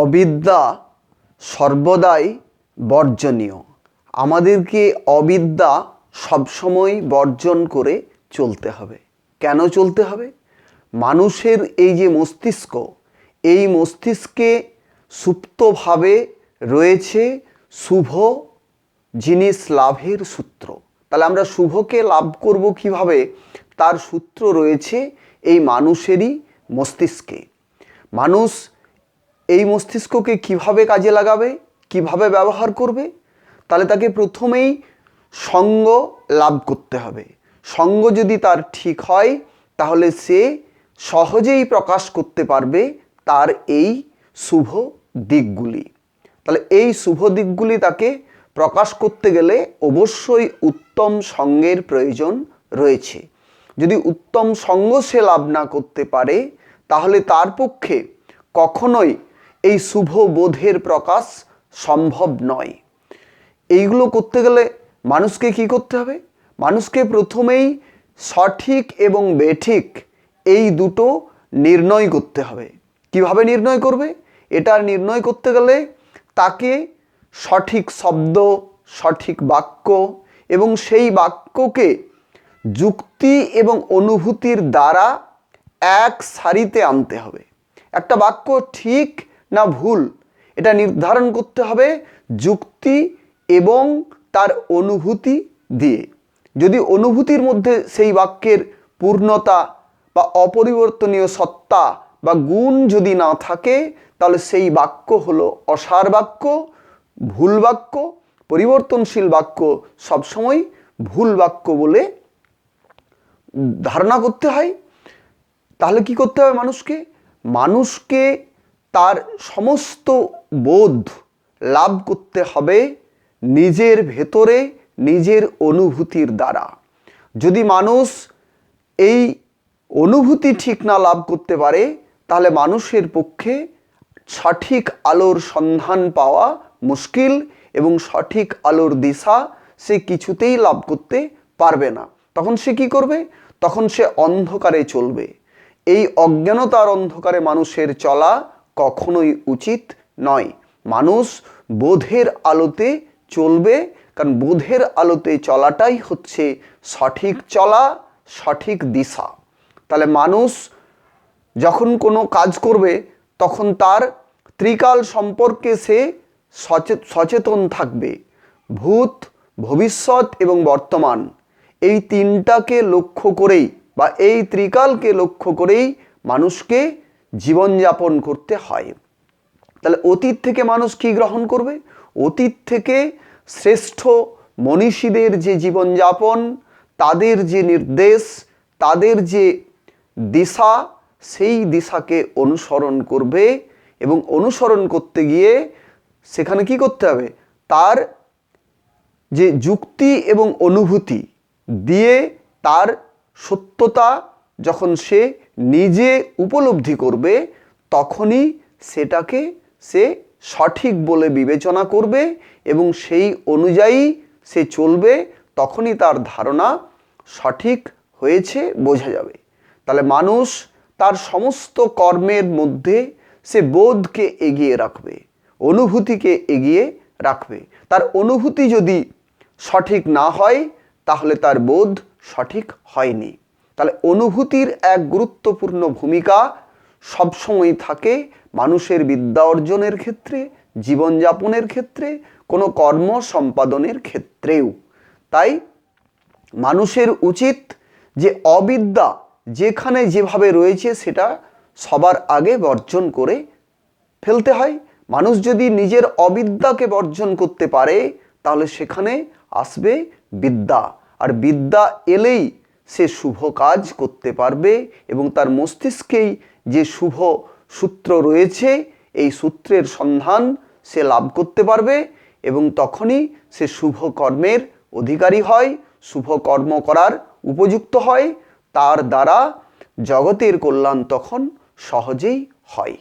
অবিদ্যা সর্বদাই বর্জনীয়। আমাদেরকে অবিদ্যা সবসময় বর্জন করে চলতে হবে। কেন চলতে হবে? মানুষের এই যে মস্তিষ্ক, এই মস্তিষ্কে সুপ্তভাবে রয়েছে শুভ জিনিস লাভের সূত্র। তাহলে আমরা শুভকে লাভ করব কীভাবে? তার সূত্র রয়েছে এই মানুষেরই মস্তিষ্কে। মানুষ এই মস্তিষ্ককে কীভাবে কাজে লাগাবে, কীভাবে ব্যবহার করবে, তাহলে তাকে প্রথমেই সঙ্গ লাভ করতে হবে। সঙ্গ যদি তার ঠিক হয়, তাহলে সে সহজেই প্রকাশ করতে পারবে তার এই শুভ দিকগুলি। তাহলে এই শুভ দিকগুলি তাকে প্রকাশ করতে গেলে অবশ্যই উত্তম সঙ্গের প্রয়োজন রয়েছে। যদি উত্তম সঙ্গ সে লাভ না করতে পারে, তাহলে তার পক্ষে কখনোই এই শুভ বোধের প্রকাশ সম্ভব নয়। এইগুলো করতে গেলে মানুষকে কি করতে হবে? মানুষকে প্রথমেই সঠিক এবং বেঠিক এই দুটো নির্ণয় করতে হবে। কীভাবে নির্ণয় করবে? এটা নির্ণয় করতে গেলে তাকে সঠিক শব্দ, সঠিক বাক্য এবং সেই বাক্যকে যুক্তি এবং অনুভূতির দ্বারা এক সারিতে আনতে হবে। একটা বাক্য ঠিক না ভুল। এটা নির্ধারণ করতে হবে যুক্তি এবং তার অনুভূতি দিয়ে। যদি অনুভূতির মধ্যে সেই বাক্যের পূর্ণতা বা অপরিবর্তনীয় সত্তা বা গুণ যদি না থাকে, তাহলে সেই বাক্য হলো অসার বাক্য, ভুল বাক্য, পরিবর্তনশীল বাক্য, সবসময় ভুল বাক্য বলে ধারণা করতে হয়। তাহলে কি করতে হবে মানুষকে? মানুষকে তার সমস্ত বোধ লাভ করতে হবে নিজের ভেতরে, নিজের অনুভূতির দ্বারা। যদি মানুষ এই অনুভূতি ঠিক না লাভ করতে পারে, তাহলে মানুষের পক্ষে সঠিক আলোর সন্ধান পাওয়া মুশকিল এবং সঠিক আলোর দিশা সে কিছুতেই লাভ করতে পারবে না। তখন সে কি করবে? তখন সে অন্ধকারে চলবে। এই অজ্ঞানতার অন্ধকারে মানুষের চলা কখনোই উচিত নয়। মানুষ বোধের আলোতে চলবে, কারণ বোধের আলোতে চলাটাই হচ্ছে সঠিক চলা, সঠিক দিশা। তাহলে মানুষ যখন কোনো কাজ করবে, তখন তার ত্রিকাল সম্পর্কে সে সচে- সচেতন থাকবে। ভূত, ভবিষ্যৎ এবং বর্তমান এই তিনটাকে লক্ষ্য করেই বা এই ত্রিকালকে লক্ষ্য করেই মানুষকে জীবনযাপন করতে হয়। তাহলে অতীত থেকে মানুষ কি গ্রহণ করবে? অতীত থেকে শ্রেষ্ঠ মনীষীদের যে জীবনযাপন, তাদের যে নির্দেশ, তাদের যে দিশা, সেই দিশাকে অনুসরণ করবে এবং অনুসরণ করতে গিয়ে সেখানে কি করতে হবে? তার যে যুক্তি এবং অনুভূতি দিয়ে তার সত্যতা যখন সে নিজে উপলব্ধি করবে, তখনই সেটাকে সে সঠিক বলে বিবেচনা করবে এবং সেই অনুযায়ী সে চলবে, তখনই তার ধারণা সঠিক হয়েছে, বোঝা যাবে। তাহলে মানুষ তার সমস্ত কর্মের মধ্যে সে বোধকে এগিয়ে রাখবে, অনুভূতিকে এগিয়ে রাখবে। তার অনুভূতি যদি সঠিক না হয়, তাহলে তার বোধ সঠিক হয়নি। তাহলে অনুভূতির এক গুরুত্বপূর্ণ ভূমিকা সবসময় থাকে মানুষের বিদ্যা অর্জনের ক্ষেত্রে, জীবনযাপনের ক্ষেত্রে, কোনো কর্ম সম্পাদনের ক্ষেত্রেও। তাই মানুষের উচিত যে অবিদ্যা যেখানে যেভাবে রয়েছে সেটা সবার আগে বর্জন করে ফেলতে হয়। মানুষ যদি নিজের অবিদ্যাকে বর্জন করতে পারে, তাহলে সেখানে আসবে বিদ্যা। আর বিদ্যা এলেই সে শুভ কাজ করতে পারবে এবং তার মস্তিষ্কেই যে শুভ সূত্র রয়েছে, এই সূত্রের সন্ধান সে লাভ করতে পারবে এবং তখনই সে শুভ কর্মের অধিকারী হয়, শুভ কর্ম করার উপযুক্ত হয়। তার দ্বারা জগতের কল্যাণ তখন সহজেই হয়।